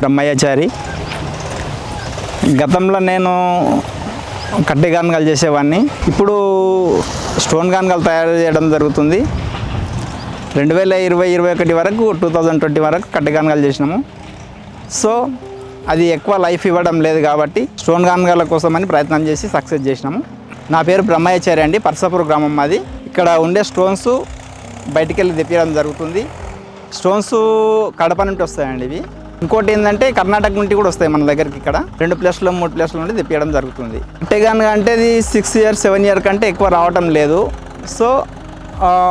బ్రహ్మయ్యాచారి గతంలో నేను కట్టె గానగాలు చేసేవాడిని ఇప్పుడు స్టోన్ గానగాలు తయారు చేయడం జరుగుతుంది. రెండు వేల ఇరవై ఇరవై ఒకటి వరకు టూ థౌజండ్ ట్వంటీ వరకు కట్టె గానగాలు చేసినాము. సో అది ఎక్కువ లైఫ్ ఇవ్వడం లేదు కాబట్టి స్టోన్ గానగాల కోసమని ప్రయత్నం చేసి సక్సెస్ చేసినాము. నా పేరు బ్రహ్మయ్యాచారి అండి పర్సాపూర్ గ్రామం మాది. ఇక్కడ ఉండే స్టోన్స్ బయటికి వెళ్ళి తెప్పించడం జరుగుతుంది. స్టోన్స్ కడప నుండి వస్తాయండి ఇవి. ఇంకోటి ఏంటంటే కర్ణాటక నుండి కూడా వస్తాయి మన దగ్గరికి ఇక్కడ. రెండు ప్లేస్లో మూడు ప్లేస్ల నుండి తెప్పించడం జరుగుతుంది. అంటే కనుక అంటే ఇది సిక్స్ ఇయర్ సెవెన్ ఇయర్ కంటే ఎక్కువ రావటం లేదు. సో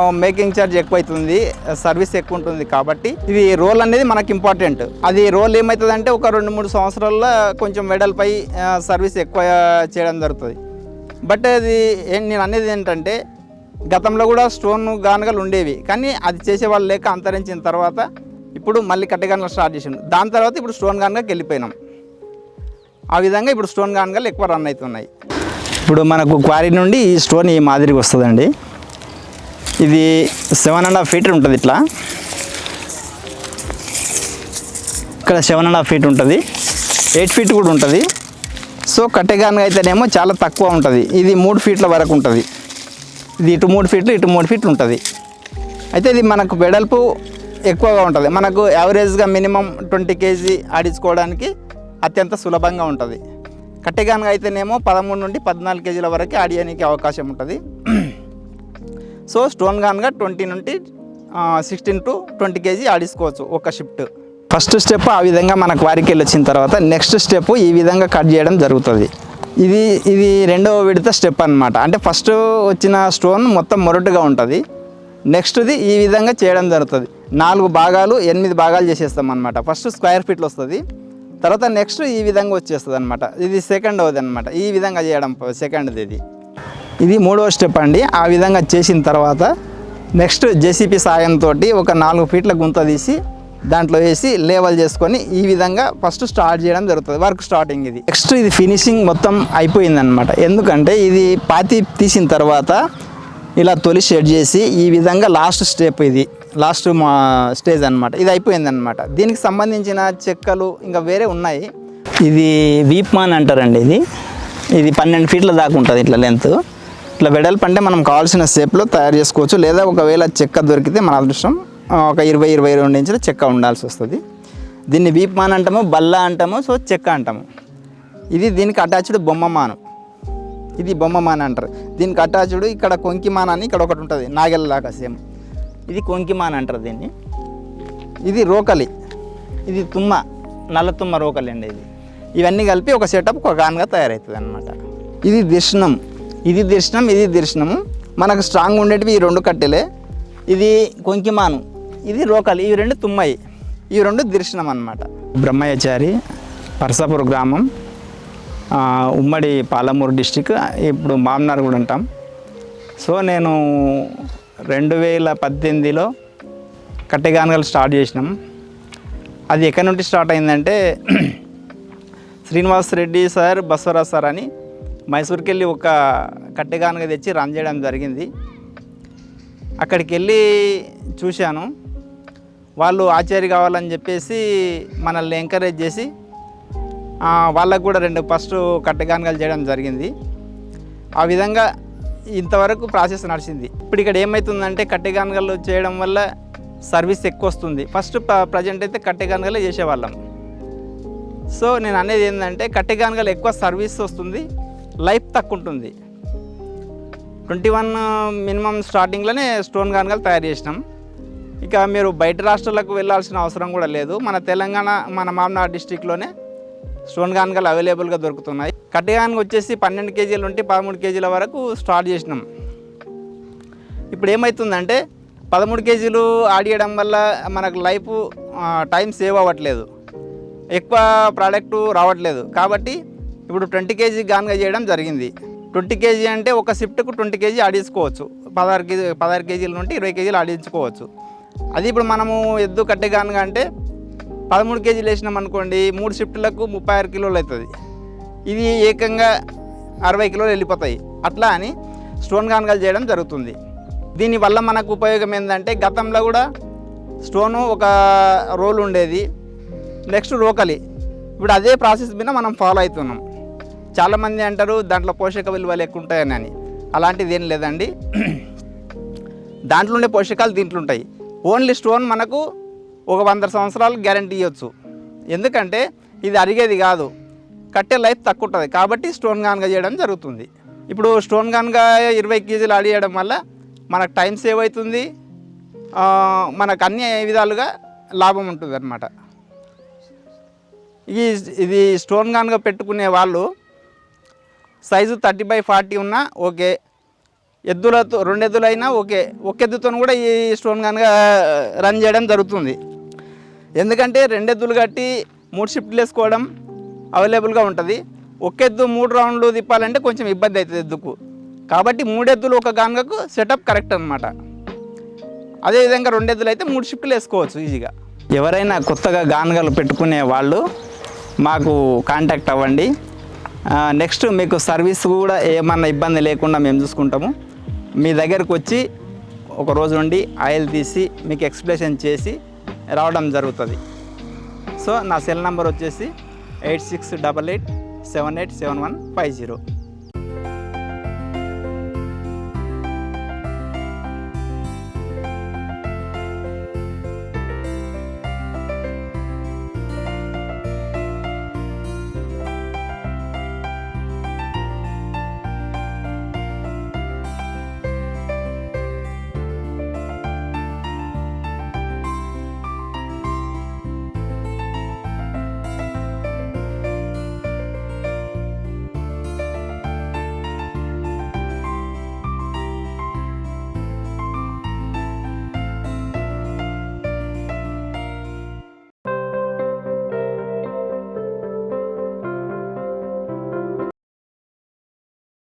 మేకింగ్ ఛార్జ్ ఎక్కువ అవుతుంది సర్వీస్ ఎక్కువ ఉంటుంది కాబట్టి ఇది రోల్ అనేది మనకి ఇంపార్టెంట్ అది రోల్ ఏమవుతుందంటే ఒక రెండు మూడు సంవత్సరాల్లో కొంచెం వెడల్పై సర్వీస్ ఎక్కువ చేయడం జరుగుతుంది. బట్ అది ఏం- నేను అనేది ఏంటంటే గతంలో కూడా స్టోన్ గానగలు ఉండేవి. కానీ అది చేసేవాళ్ళు లేక అంతరించిన తర్వాత ఇప్పుడు మళ్ళీ కట్టెగానగలు స్టార్ట్ చేసిండు. దాని తర్వాత ఇప్పుడు స్టోన్ గన్గా వెళ్ళిపోయినాం. ఆ విధంగా ఇప్పుడు స్టోన్ గానగలు ఎక్కువ రన్ అవుతున్నాయి. ఇప్పుడు మనకు క్వారీ నుండి ఈ స్టోన్ ఈ మాదిరిగా వస్తుందండి. ఇది సెవెన్ అండ్ హాఫ్ ఫీట్ ఉంటుంది ఇట్లా. ఇక్కడ సెవెన్ అండ్ హాఫ్ ఫీట్ ఉంటుంది. ఎయిట్ ఫీట్ కూడా ఉంటుంది. సో కట్టెగానుగా అయితేనేమో చాలా తక్కువ ఉంటుంది. ఇది మూడు ఫీట్ల వరకు ఉంటుంది. ఇది ఇటు మూడు ఫీట్లు ఇటు మూడు ఫీట్లు ఉంటుంది. అయితే ఇది మనకు వెడల్పు ఎక్కువగా ఉంటుంది. మనకు యావరేజ్గా మినిమం ట్వంటీ కేజీ ఆడించుకోవడానికి అత్యంత సులభంగా ఉంటుంది. కట్టెగానుగా అయితేనేమో పదమూడు నుండి పద్నాలుగు కేజీల వరకు ఆడియడానికి అవకాశం ఉంటుంది. సో స్టోన్ గాన్గా ట్వంటీ నుండి సిక్స్టీన్ టు ట్వంటీ కేజీ ఆడించుకోవచ్చు ఒక షిఫ్ట్ ఫస్ట్ స్టెప్ ఆ విధంగా మనకు వారికి వచ్చిన తర్వాత నెక్స్ట్ స్టెప్ ఈ విధంగా కట్ చేయడం జరుగుతుంది. ఇది ఇది రెండవ విడత స్టెప్ అన్నమాట. అంటే ఫస్ట్ వచ్చిన స్టోన్ మొత్తం మొరటుగా ఉంటుంది. నెక్స్ట్ది ఈ విధంగా చేయడం జరుగుతుంది. నాలుగు భాగాలు ఎనిమిది భాగాలు చేసేస్తాం అనమాట ఫస్ట్ స్క్వేర్ ఫీట్లు వస్తుంది తర్వాత నెక్స్ట్ ఈ విధంగా వచ్చేస్తుంది అనమాట ఇది సెకండ్ అవుతుంది అనమాట ఈ విధంగా చేయడం సెకండ్ది ఇది. ఇది మూడవ స్టెప్ అండి. ఆ విధంగా చేసిన తర్వాత నెక్స్ట్ జేసీపీ సాయంతో ఒక నాలుగు ఫీట్ల గుంత తీసి దాంట్లో వేసి లేవల్ చేసుకొని ఈ విధంగా ఫస్ట్ స్టార్ట్ చేయడం జరుగుతుంది. వర్క్ స్టార్టింగ్ ఇది. నెక్స్ట్ ఇది ఫినిషింగ్ మొత్తం అయిపోయిందనమాట ఎందుకంటే ఇది పాతి తీసిన తర్వాత ఇలా తొలి షెడ్ చేసి ఈ విధంగా లాస్ట్ స్టెప్ ఇది. లాస్ట్ మా స్టేజ్ అనమాట ఇది అయిపోయిందనమాట దీనికి సంబంధించిన చెక్కలు ఇంకా వేరే ఉన్నాయి. ఇది వీప్మాన్ అంటారండి ఇది. ఇది పన్నెండు ఫీట్ల దాకా ఉంటుంది ఇట్లా లెంత్ ఇట్లా వెడల్పు అంటే మనం కావాల్సిన షేప్లో తయారు చేసుకోవచ్చు. లేదా ఒకవేళ చెక్క దొరికితే మన అదృష్టం ఒక ఇరవై ఇరవై రెండు ఇంచుల చెక్క ఉండాల్సి వస్తుంది. దీన్ని వీప్మాన్ అంటాము బల్ల అంటాము సో చెక్క అంటాము. ఇది దీనికి అటాచ్డ్ బొమ్మమానం ఇది బొమ్మమాన్ అంటారు. దీనికి అటాచ్డ్ ఇక్కడ కొంకిమాన అని ఇక్కడ ఒకటి ఉంటుంది. నాగెల్లలాగా సేమ్. ఇది కొంకిమాన్ అంటారు దీన్ని. ఇది రోకలి. ఇది తుమ్మ నల్ల తుమ్మ రోకలి అండి ఇది. ఇవన్నీ కలిపి ఒక సెటప్ ఒక తయారవుతుంది అనమాట ఇది దర్శనం. ఇది దర్శనం ఇది దర్శనము. మనకు స్ట్రాంగ్ ఉండేటివి ఈ రెండు కట్టెలే. ఇది కొంకిమాను. ఇది రోకలి. ఇవి రెండు తుమ్మయి. ఇవి రెండు దర్శనం అనమాట బ్రహ్మయ్యచారి పరసాపూర్ గ్రామం ఉమ్మడి పాలమూరు డిస్టిక్ ఇప్పుడు మామనార్ కూడా ఉంటాం. సో నేను రెండు వేల పద్దెనిమిదిలో కట్టెగానగలు స్టార్ట్ చేసినాం. అది ఎక్కడి నుండి స్టార్ట్ అయిందంటే శ్రీనివాస్ రెడ్డి సార్ బసవరాజ్ సార్ అని మైసూర్కి వెళ్ళి ఒక కట్టెగానగ తెచ్చి రన్ చేయడం జరిగింది. అక్కడికి వెళ్ళి చూశాను. వాళ్ళు ఆచార్య కావాలని చెప్పేసి మనల్ని ఎంకరేజ్ చేసి వాళ్ళకు కూడా రెండు ఫస్ట్ కట్టెగానగలు చేయడం జరిగింది. ఆ విధంగా ఇంతవరకు ప్రాసెస్ నడిచింది. ఇప్పుడు ఇక్కడ ఏమవుతుందంటే కట్టెగానగలు చేయడం వల్ల సర్వీస్ ఎక్కువ వస్తుంది ఫస్ట్ ప్రజెంట్ అయితే కట్టెగానగలే చేసేవాళ్ళం. సో నేను అనేది ఏంటంటే కట్టెగానగలు ఎక్కువ సర్వీస్ వస్తుంది లైఫ్ తక్కువ ఉంటుంది ట్వంటీ వన్ మినిమం స్టార్టింగ్లోనే స్టోన్ గానగలు తయారు చేసినాం. ఇక మీరు బయట రాష్ట్రాలకు వెళ్ళాల్సిన అవసరం కూడా లేదు. మన తెలంగాణ మన మామనాడు డిస్టిక్లోనే స్టోన్ గానగలు అవైలబుల్గా దొరుకుతున్నాయి. కట్టెగానగ వచ్చేసి పన్నెండు కేజీల నుండి పదమూడు కేజీల వరకు స్టార్ట్ చేసినాం. ఇప్పుడు ఏమవుతుందంటే పదమూడు కేజీలు ఆడియడం వల్ల మనకు లైఫ్ టైం సేవ్ అవ్వట్లేదు. ఎక్కువ ప్రోడక్ట్ రావట్లేదు. కాబట్టి ఇప్పుడు ట్వంటీ కేజీ గానుగా చేయడం జరిగింది. ట్వంటీ కేజీ అంటే ఒక షిఫ్ట్కు ట్వంటీ కేజీ ఆడించుకోవచ్చు. పదహారు కేజీ పదహారు కేజీల నుండి ఇరవై కేజీలు ఆడించుకోవచ్చు. అది ఇప్పుడు మనము ఎద్దు కట్టె గానుగా అంటే పదమూడు కేజీలు వేసినాం అనుకోండి మూడు షిఫ్ట్లకు ముప్పై ఆరు కిలోలు అవుతుంది. ఇది ఏకంగా అరవై కిలోలు వెళ్ళిపోతాయి. అట్లా అని స్టోన్ గానుగలు చేయడం జరుగుతుంది. దీనివల్ల మనకు ఉపయోగం ఏంటంటే గతంలో కూడా స్టోను ఒక రోల్ ఉండేది. నెక్స్ట్ రోకలి. ఇప్పుడు అదే ప్రాసెస్ మీద మనం ఫాలో అవుతున్నాం. చాలామంది అంటారు దాంట్లో పోషక విలువలు ఎక్కువ ఉంటాయని అని. అలాంటిది ఏం లేదండి. దాంట్లో ఉండే పోషకాలు దీంట్లో ఉంటాయి. ఓన్లీ స్టోన్ మనకు ఒక వంద సంవత్సరాలు గ్యారంటీ ఇవ్వచ్చు ఎందుకంటే ఇది అరిగేది కాదు. కట్టే లైఫ్ తక్కువ ఉంటుంది కాబట్టి స్టోన్ గాన్గా చేయడం జరుగుతుంది. ఇప్పుడు స్టోన్ గాన్గా ఇరవై కేజీలు అడిగేయడం వల్ల మనకు టైం సేవ్ అవుతుంది. మనకు అన్ని విధాలుగా లాభం ఉంటుంది అనమాట ఈ ఇది స్టోన్ గాన్గా పెట్టుకునే వాళ్ళు సైజు థర్టీ బై ఫార్టీ ఉన్నా ఓకే. ఎద్దులతో రెండు ఎద్దులైనా ఓకే. ఒక ఎద్దుతో కూడా ఈ స్టోన్ గాన్గా రన్ చేయడం జరుగుతుంది. ఎందుకంటే రెండు ఎద్దులు కట్టి మూడు షిఫ్ట్లు వేసుకోవడం అవైలబుల్గా ఉంటుంది. ఒక ఎద్దు మూడు రౌండ్లు తిప్పాలంటే కొంచెం ఇబ్బంది అవుతుంది ఎద్దుకు. కాబట్టి మూడు ఎద్దులు ఒక గానుగకు సెటప్ కరెక్ట్ అనమాట అదేవిధంగా రెండు ఎద్దులు అయితే మూడు షిఫ్ట్లు వేసుకోవచ్చు ఈజీగా ఎవరైనా కొత్తగా గానుగలు పెట్టుకునే వాళ్ళు మాకు కాంటాక్ట్ అవ్వండి. నెక్స్ట్ మీకు సర్వీస్ కూడా ఏమన్నా ఇబ్బంది లేకుండా మేము చూసుకుంటాము. మీ దగ్గరకు వచ్చి ఒక రోజు నుండి ఆయిల్ తీసి మీకు ఎక్స్ప్లెనేషన్ చేసి రావడం జరుగుతుంది. సో నా సెల్ నెంబర్ వచ్చేసి eight six double eight seven eight seven one five zero.